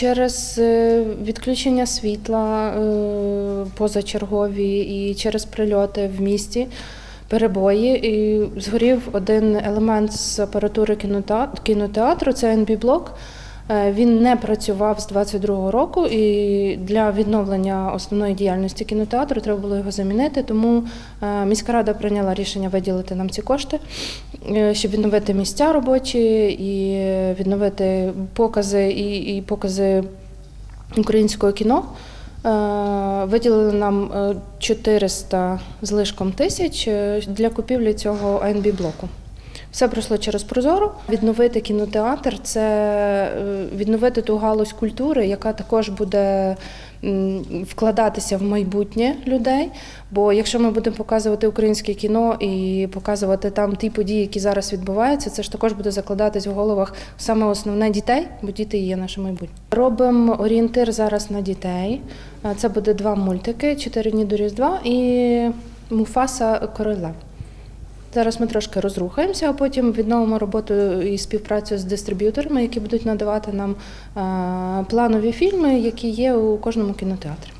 Через е, відключення світла е, позачергові і через прильоти в місті. Перебої і згорів один елемент з апаратури кінотеат- кінотеатру, це NB-блок. Е, Він не працював з 22-го року, і для відновлення основної діяльності кінотеатру треба було його замінити. Тому е, міська рада прийняла рішення виділити нам ці кошти, е, щоб відновити місця робочі і відновити покази і, і покази українського кіно. Виділили нам е, 400 з лишком тисяч для купівлі цього АНБ блоку. Все пройшло через Прозоро. Відновити кінотеатр це е, відновити ту галузь культури, яка також буде вкладатися в майбутнє людей. Бо якщо ми будемо показувати українське кіно і показувати там ті події, які зараз відбуваються, це ж також буде закладатись в головах саме основне дітей, бо діти є наше майбутнє. Робимо орієнтир зараз на дітей. Е, Це буде два мультики: чотири дні до Різдва і Муфаса Король Лев. Зараз ми трошки розрухаємося, а потім відновимо роботу і співпрацю з дистриб'юторами, які будуть надавати нам е, планові фільми, які є у кожному кінотеатрі.